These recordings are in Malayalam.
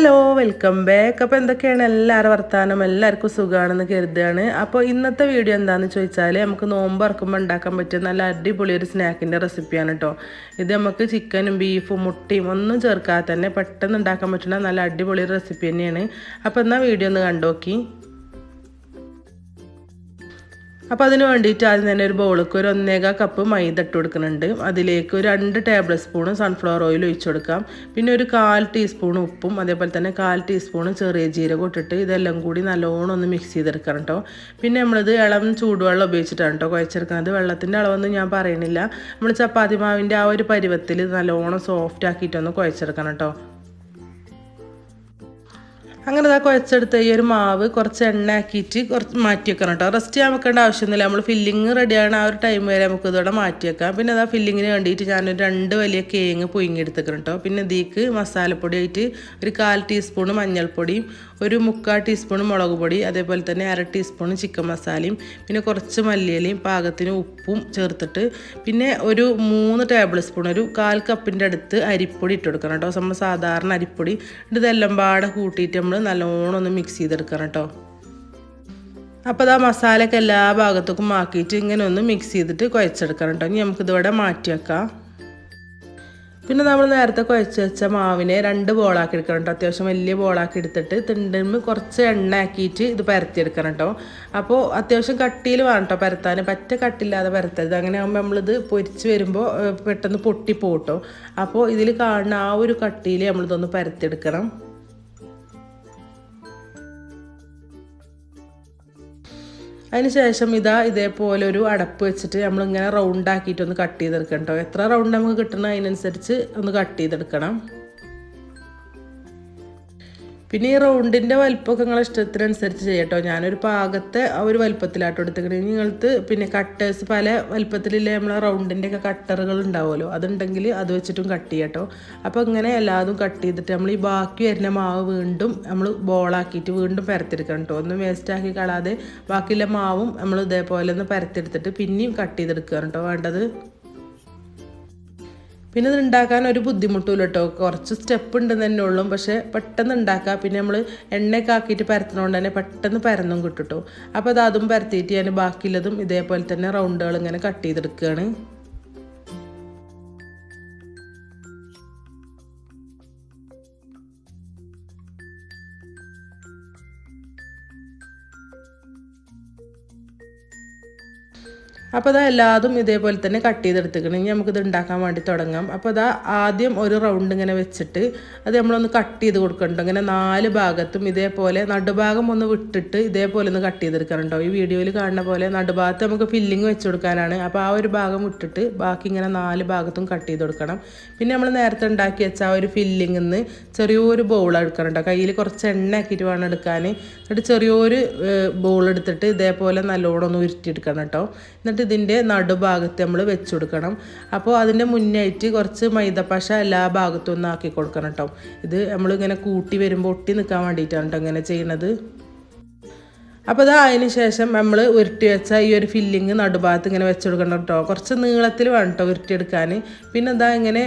Hello welcome back. അപ്പോൾ എന്തൊക്കെയാണ് എല്ലാവരും വർത്തമാനം എല്ലാവർക്കും സുഖമാണെന്ന് കരുതുകയാണ്. അപ്പോൾ ഇന്നത്തെ വീഡിയോ എന്താണെന്ന് ചോദിച്ചാൽ നമുക്ക് നോമ്പ് ഇറക്കുമ്പോൾ ഉണ്ടാക്കാൻ പറ്റിയ നല്ല അടിപൊളി ഒരു സ്നാക്കിന്റെ റെസിപ്പിയാണ് കേട്ടോ ഇത് നമുക്ക് ചിക്കനും ബീഫും മുട്ടയും ഒന്നും ചേർക്കാതെ തന്നെ പെട്ടെന്ന് ഉണ്ടാക്കാൻ പറ്റുന്ന നല്ല അടിപൊളി റെസിപ്പി തന്നെയാണ്. അപ്പോൾ എന്നാൽ വീഡിയോ ഒന്ന് കണ്ടോക്കി. അപ്പോൾ അതിന് വേണ്ടിയിട്ട് ആദ്യം തന്നെ ഒരു ബൗൾക്ക് ഒരു ഒന്നേകാൽ കപ്പ് മൈദ ഇട്ട് കൊടുക്കുന്നുണ്ട്. അതിലേക്ക് രണ്ട് ടേബിൾ സ്പൂൺ സൺഫ്ലവർ ഓയിൽ ഒഴിച്ചു കൊടുക്കാം. പിന്നെ ഒരു കാൽ ടീസ്പൂൺ ഉപ്പും അതേപോലെ തന്നെ കാൽ ടീസ്പൂൺ ചെറിയ ജീരകം ഇട്ടിട്ട് ഇതെല്ലാം കൂടി നല്ലോണം ഒന്ന് മിക്സ് ചെയ്തെടുക്കണം കേട്ടോ പിന്നെ നമ്മളിത് ഇളം ചൂടുവെള്ളം ഉപയോഗിച്ചിട്ടാണ് കേട്ടോ കുഴച്ചെടുക്കുന്നത്. വെള്ളത്തിന്റെ അളവൊന്നും ഞാൻ പറയണില്ല. നമ്മൾ ചപ്പാത്തി മാവിന്റെ ആ ഒരു പരുവത്തിൽ നല്ലോണം സോഫ്റ്റ് ആക്കിയിട്ടൊന്ന് കുഴച്ചെടുക്കണം കേട്ടോ അങ്ങനെ ഇതാ കുഴച്ചെടുത്ത ഈ ഒരു മാവ് കുറച്ച് എണ്ണ ആക്കിയിട്ട് കുറച്ച് മാറ്റി വെക്കണം കേട്ടോ. റെസ്റ്റ് ചെയ്യാൻ വെക്കേണ്ട ആവശ്യമൊന്നുമില്ല. നമ്മൾ ഫില്ലിങ് റെഡിയാണ് ആ ഒരു ടൈം വരെ നമുക്ക് ഇതോടെ മാറ്റി വെക്കാം. പിന്നെ അതാ ഫില്ലിങ്ങിന് വേണ്ടിയിട്ട് ഞാനൊരു രണ്ട് വലിയ കേങ്ങ് പുഴുങ്ങിയെടുത്തേക്കണം കേട്ടോ. പിന്നെ ഇതിക്ക് മസാലപ്പൊടി ആയിട്ട് ഒരു കാൽ ടീസ്പൂൺ മഞ്ഞൾപ്പൊടിയും ഒരു മുക്കാൽ ടീസ്പൂൺ മുളക് പൊടി അതേപോലെ തന്നെ അര ടീസ്പൂൺ ചിക്കൻ മസാലയും പിന്നെ കുറച്ച് മല്ലിയിലയും പാകത്തിന് ഉപ്പും ചേർത്തിട്ട് പിന്നെ ഒരു മൂന്ന് ടേബിൾ സ്പൂൺ ഒരു കാൽ കപ്പിന്റെ അടുത്ത് അരിപ്പൊടി ഇട്ട് കൊടുക്കണം കേട്ടോ. നമ്മൾ സാധാരണ അരിപ്പൊടി ഇതെല്ലാം പാടെ കൂട്ടിയിട്ട് നമ്മൾ നല്ലോണം ഒന്ന് മിക്സ് ചെയ്തെടുക്കണം കേട്ടോ. അപ്പോൾ അത് ആ മസാലയൊക്കെ എല്ലാ ഭാഗത്തേക്കും ആക്കിയിട്ട് ഇങ്ങനെ ഒന്ന് മിക്സ് ചെയ്തിട്ട് കുഴച്ചെടുക്കണം കേട്ടോ. ഇനി നമുക്കിതോടെ മാറ്റി വെക്കാം പിന്നെ നമ്മൾ നേരത്തെ കുഴച്ച് വെച്ച മാവിനെ രണ്ട് ബോളാക്കി എടുക്കണം കേട്ടോ അത്യാവശ്യം വലിയ ബോളാക്കി എടുത്തിട്ട് തിണ്ടിന് കുറച്ച് എണ്ണ ആക്കിയിട്ട് ഇത് പരത്തിയെടുക്കണം കേട്ടോ അപ്പോൾ അത്യാവശ്യം കട്ടിയിൽ വേണം കേട്ടോ പരത്താൻ. പറ്റ കട്ടില്ലാതെ പരത്തരുത്. അങ്ങനെ ആകുമ്പോൾ നമ്മളിത് പൊരിച്ച് വരുമ്പോൾ പെട്ടെന്ന് പൊട്ടിപ്പോട്ടോ അപ്പോൾ ഇതിൽ കാണുന്ന ആ ഒരു കട്ടിയിൽ നമ്മളിതൊന്ന് പരത്തിയെടുക്കണം. അതിന് ശേഷം ഇതാ ഇതേപോലെ ഒരു അടപ്പ് വെച്ചിട്ട് നമ്മൾ ഇങ്ങനെ റൗണ്ട് ആക്കിയിട്ട് ഒന്ന് കട്ട് ചെയ്തെടുക്കണം കേട്ടോ എത്ര റൗണ്ട് നമുക്ക് കിട്ടണം അതിനനുസരിച്ച് ഒന്ന് കട്ട് ചെയ്തെടുക്കണം. പിന്നെ ഈ റൗണ്ടിന്റെ വലിപ്പമൊക്കെ നിങ്ങളെ ഇഷ്ടത്തിനനുസരിച്ച് ചെയ്യട്ടോ ഞാനൊരു പാകത്തെ ആ ഒരു വലിപ്പത്തിലാട്ടോ എടുത്തിരിക്കണേ. നിങ്ങൾക്ക് പിന്നെ കട്ടേഴ്സ് പല വലിപ്പത്തിലില്ലേ നമ്മളെ റൗണ്ടിന്റെ ഒക്കെ കട്ടറുകൾ ഉണ്ടാവുമല്ലോ. അതുണ്ടെങ്കിൽ അത് വെച്ചിട്ടും കട്ട്. ചെയ്യട്ടോ അപ്പോൾ ഇങ്ങനെ എല്ലാതും കട്ട് ചെയ്തിട്ട് നമ്മൾ ഈ ബാക്കി വരുന്ന മാവ് വീണ്ടും നമ്മൾ ബോളാക്കിയിട്ട് വീണ്ടും പരത്തിയെടുക്കണം കേട്ടോ. ഒന്നും വേസ്റ്റ് ആക്കി കളാതെ ബാക്കിയുള്ള മാവും നമ്മൾ ഇതേപോലെ ഒന്ന് പരത്തിയെടുത്തിട്ട് പിന്നെയും കട്ട് ചെയ്തെടുക്കുകയാണ് കേട്ടോ. വേണ്ടത് പിന്നെ ഇത് ഉണ്ടാക്കാൻ ഒരു ബുദ്ധിമുട്ടില്ല കേട്ടോ. കുറച്ച് സ്റ്റെപ്പ് ഉണ്ടെന്ന് തന്നെ ഉള്ളൂ. പക്ഷെ പെട്ടെന്ന് ഉണ്ടാക്കുക. പിന്നെ നമ്മൾ എണ്ണയൊക്കെ ആക്കിയിട്ട് പരത്തണോണ്ട് തന്നെ പെട്ടെന്ന് പരന്നും കിട്ടും കേട്ടോ. അപ്പോൾ അത് അതും പരത്തിയിട്ട് ഞാൻ ബാക്കിയുള്ളതും ഇതേപോലെ തന്നെ റൗണ്ടുകൾ ഇങ്ങനെ കട്ട് ചെയ്തെടുക്കുകയാണ്. അപ്പോൾ അതാ എല്ലാതും ഇതേപോലെ തന്നെ കട്ട് ചെയ്തെടുത്തിക്കണം. ഇനി നമുക്കിത് ഉണ്ടാക്കാൻ വേണ്ടി തുടങ്ങാം. അപ്പോൾ അതാ ആദ്യം ഒരു റൗണ്ട് ഇങ്ങനെ വെച്ചിട്ട് അത് നമ്മളൊന്ന് കട്ട് ചെയ്ത് കൊടുക്കണ്ടോ? ഇങ്ങനെ നാല് ഭാഗത്തും ഇതേപോലെ നടുഭാഗം ഒന്ന് വിട്ടിട്ട് ഇതേപോലെ ഒന്ന് കട്ട് ചെയ്തെടുക്കാറുണ്ടോ ഈ വീഡിയോയിൽ കാണുന്ന പോലെ നടുഭാഗത്ത് നമുക്ക് ഫില്ലിങ് വെച്ച് കൊടുക്കാനാണ്. അപ്പോൾ ആ ഒരു ഭാഗം വിട്ടിട്ട് ബാക്കി ഇങ്ങനെ നാല് ഭാഗത്തും കട്ട് ചെയ്ത് കൊടുക്കണം. പിന്നെ നമ്മൾ നേരത്തെ ഉണ്ടാക്കി വെച്ച ആ ഒരു ഫില്ലിങ്ങിൽ നിന്ന് ചെറിയൊരു ബൗൾ എടുക്കാറുണ്ടോ കയ്യിൽ കുറച്ച് എണ്ണ ആക്കിയിട്ട് വേണം എടുക്കാൻ എന്നിട്ട് ചെറിയൊരു ബൗൾ എടുത്തിട്ട് ഇതേപോലെ നല്ലോണം ഒന്ന് ഉരുട്ടിയെടുക്കണം കേട്ടോ. എന്നിട്ട് ഇതിന്റെ നടുഭാഗത്ത് നമ്മൾ വെച്ച് കൊടുക്കണം അപ്പോൾ അതിന്റെ മുന്നായിട്ട് കുറച്ച് മൈദപ്പശ എല്ലാ ഭാഗത്തും ഒന്ന് ആക്കി കൊടുക്കണം കേട്ടോ ഇത് നമ്മളിങ്ങനെ കൂട്ടി വരുമ്പോൾ ഒട്ടി നിൽക്കാൻ വേണ്ടിയിട്ടാണ് കേട്ടോ ഇങ്ങനെ ചെയ്യണത്. അപ്പോൾ അത് അതിന് ശേഷം നമ്മൾ ഉരുട്ടി വെച്ച ഈ ഒരു ഫില്ലിങ് നടുഭാഗത്ത് ഇങ്ങനെ വെച്ച് കൊടുക്കണം കേട്ടോ കുറച്ച് നീളത്തിൽ വേണം കേട്ടോ ഉരുട്ടിയെടുക്കാൻ പിന്നെ എന്താ ഇങ്ങനെ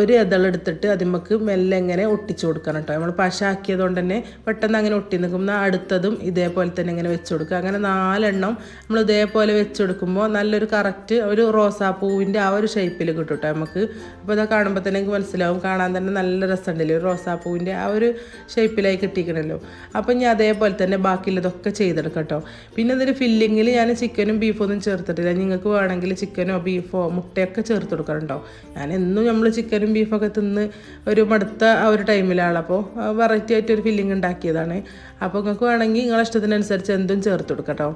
ഒരു ഇതളെടുത്തിട്ട് അതിമ്മക്ക് മെല്ലെ ഇങ്ങനെ ഒട്ടിച്ചു കൊടുക്കണം കേട്ടോ നമ്മൾ പശ ആക്കിയതുകൊണ്ട് തന്നെ പെട്ടെന്ന് അങ്ങനെ ഒട്ടി നിൽക്കും അടുത്തതും ഇതേപോലെ തന്നെ ഇങ്ങനെ വെച്ച് കൊടുക്കുക. അങ്ങനെ നാലെണ്ണം നമ്മൾ ഇതേപോലെ വെച്ച് കൊടുക്കുമ്പോൾ നല്ലൊരു കറക്റ്റ് ഒരു റോസാപ്പൂവിന്റെ ആ ഒരു ഷേപ്പിൽ കിട്ടും കേട്ടോ നമുക്ക് അപ്പോൾ ഇതാ കാണുമ്പോൾ തന്നെ എനിക്ക് മനസ്സിലാവും. കാണാൻ തന്നെ നല്ല രസമുണ്ടല്ലോ. ഒരു റോസാപ്പൂവിന്റെ ആ ഒരു ഷേപ്പിലായി കിട്ടിക്കണല്ലോ അപ്പോൾ ഞാൻ അതേപോലെ തന്നെ ബാക്കിയുള്ളതൊക്കെ ചെയ്ത് ചെയ്തെടുക്കാം കേട്ടോ പിന്നെ ഇതിന്റെ ഫില്ലിങ്ങിൽ ഞാൻ ചിക്കനും ബീഫും ഒന്നും ചേർത്തിട്ടില്ല. നിങ്ങൾക്ക് വേണമെങ്കിൽ ചിക്കനോ ബീഫോ മുട്ടയൊക്കെ ചേർത്ത് കൊടുക്കാറുണ്ടോ? ഞാൻ എന്നും നമ്മൾ ചിക്കനും ബീഫൊക്കെ തിന്ന് ഒരു മടുത്ത ആ ഒരു ടൈമിലാണ് അപ്പോൾ വെറൈറ്റി ആയിട്ട് ഒരു ഫില്ലിങ് ഉണ്ടാക്കിയതാണ്. അപ്പോൾ നിങ്ങൾക്ക് വേണമെങ്കിൽ നിങ്ങളുടെ ഇഷ്ടത്തിനനുസരിച്ച് എന്തും ചേർത്ത് കൊടുക്കട്ടോ.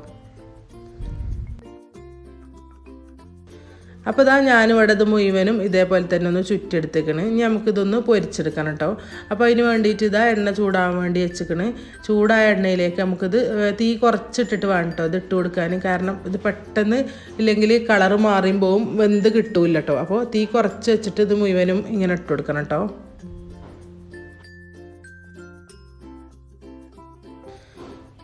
അപ്പോൾ ഇതാ ഞാനിവിടെ ഇത് മുഴുവനും ഇതേപോലെ തന്നെ ഒന്ന് ചുറ്റെടുത്തേക്കണ്. ഇനി നമുക്കിതൊന്ന് പൊരിച്ചെടുക്കണം കേട്ടോ. അപ്പോൾ അതിന് വേണ്ടിയിട്ട് ഇതാ എണ്ണ ചൂടാകാൻ വേണ്ടി വെച്ചിക്കണ്. ചൂടായ എണ്ണയിലേക്ക് നമുക്കിത് തീ കുറച്ചിട്ടിട്ട് വേണം കേട്ടോ ഇത് ഇട്ട് കൊടുക്കാൻ. കാരണം ഇത് പെട്ടെന്ന് ഇല്ലെങ്കിൽ കളറ് മാറിയുമ്പോൾ വെന്ത് കിട്ടൂല കേട്ടോ. അപ്പോൾ തീ കുറച്ച് വെച്ചിട്ട് ഇത് മുഴുവനും ഇങ്ങനെ ഇട്ട് കൊടുക്കണം കേട്ടോ.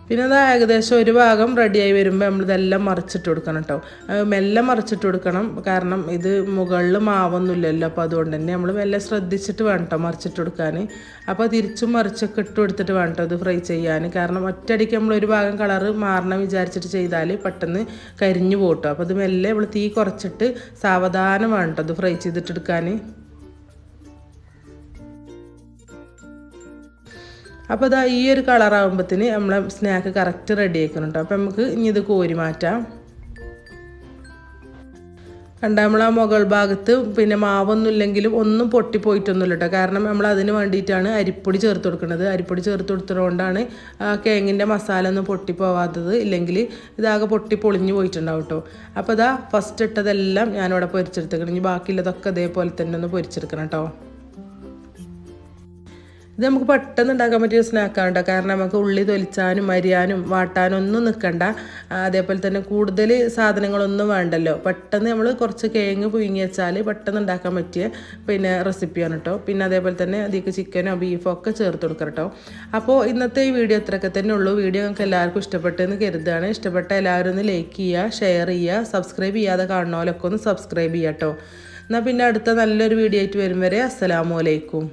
പിന്നെ അത് ഏകദേശം ഒരു ഭാഗം റെഡിയായി വരുമ്പോൾ നമ്മൾ ഇതെല്ലാം മറിച്ചിട്ട് കൊടുക്കണം കേട്ടോ മെല്ലെ മറിച്ചിട്ട് കൊടുക്കണം. കാരണം ഇത് മുകളിൽ മാവൊന്നുമില്ലല്ലോ. അപ്പോൾ അതുകൊണ്ട് തന്നെ നമ്മൾ മെല്ലെ ശ്രദ്ധിച്ചിട്ട് വേണം കേട്ടോ മറിച്ചിട്ട് കൊടുക്കാൻ അപ്പോൾ തിരിച്ചും മറിച്ചൊക്കെ ഇട്ട് കൊടുത്തിട്ട് വേണം കേട്ടോ ഇത് ഫ്രൈ ചെയ്യാൻ കാരണം ഒറ്റയടിക്ക് നമ്മൾ ഒരു ഭാഗം കളറ് മാറണം വിചാരിച്ചിട്ട് ചെയ്താൽ പെട്ടെന്ന് കരിഞ്ഞു പോട്ടോ അപ്പോൾ ഇത് മെല്ലെ നമ്മൾ തീ കുറച്ചിട്ട് സാവധാനം വേണം കേട്ടോ ഇത് ഫ്രൈ ചെയ്തിട്ടെടുക്കാൻ അപ്പോൾ ഇതാ ഈ ഒരു കളറാകുമ്പോഴത്തേന് നമ്മളെ സ്നാക്ക് കറക്റ്റ് റെഡി ആക്കുന്നുണ്ട് അപ്പോൾ നമുക്ക് ഇനി ഇത് കോരി മാറ്റാം. കണ്ട നമ്മൾ ആ മുകൾ ഭാഗത്ത് പിന്നെ മാവൊന്നും ഇല്ലെങ്കിലും ഒന്നും പൊട്ടിപ്പോയിട്ടൊന്നുമില്ല കേട്ടോ കാരണം നമ്മൾ അതിന് വേണ്ടിയിട്ടാണ് അരിപ്പൊടി ചേർത്ത് കൊടുക്കുന്നത്. അരിപ്പൊടി ചേർത്ത് കൊടുത്തതുകൊണ്ടാണ് ആ കേങ്ങിന്റെ മസാല ഒന്നും പൊട്ടിപ്പോവാത്തത് ഇല്ലെങ്കിൽ ഇതാകെ പൊട്ടി പൊളിഞ്ഞു പോയിട്ടുണ്ടാവും കേട്ടോ അപ്പോൾ ഇതാ ഫസ്റ്റ് ഇട്ടതെല്ലാം ഞാനിവിടെ പൊരിച്ചെടുത്തേക്കണം. ഇനി ബാക്കിയുള്ളതൊക്കെ അതേപോലെ തന്നെ ഒന്ന് പൊരിച്ചെടുക്കണം കേട്ടോ ഇത് നമുക്ക് പെട്ടെന്ന് ഉണ്ടാക്കാൻ പറ്റിയ സ്നാക്കാണ് കേട്ടോ കാരണം നമുക്ക് ഉള്ളി തൊലിച്ചാനും മരിയാനും വാട്ടാനും ഒന്നും നിൽക്കണ്ട അതേപോലെ തന്നെ കൂടുതൽ സാധനങ്ങളൊന്നും വേണ്ടല്ലോ. പെട്ടെന്ന് നമ്മൾ കുറച്ച് കിഴങ്ങ് പുഴുങ്ങി വെച്ചാൽ പെട്ടെന്ന് ഉണ്ടാക്കാൻ പറ്റിയ പിന്നെ റെസിപ്പിയാണ് കേട്ടോ പിന്നെ അതേപോലെ തന്നെ അതിലേക്ക് ചിക്കനോ ബീഫോ ഒക്കെ ചേർത്ത് കൊടുക്കാം കേട്ടോ അപ്പോൾ ഇന്നത്തെ ഈ വീഡിയോ ഇത്രയൊക്കെ തന്നെ ഉള്ളൂ. വീഡിയോ നിങ്ങൾക്ക് എല്ലാവർക്കും ഇഷ്ടപ്പെട്ടെന്ന് കരുതുകയാണ്. ഇഷ്ടപ്പെട്ട എല്ലാവരും ഒന്ന് ലൈക്ക് ചെയ്യുക ഷെയർ ചെയ്യുക സബ്സ്ക്രൈബ് ചെയ്യാതെ കാണുന്നവരൊക്കെ ഒന്ന് സബ്സ്ക്രൈബ് ചെയ്യാം കേട്ടോ എന്നാൽ പിന്നെ അടുത്ത നല്ലൊരു വീഡിയോ ആയിട്ട് വരും വരെ അസ്സലാമു അലൈക്കും.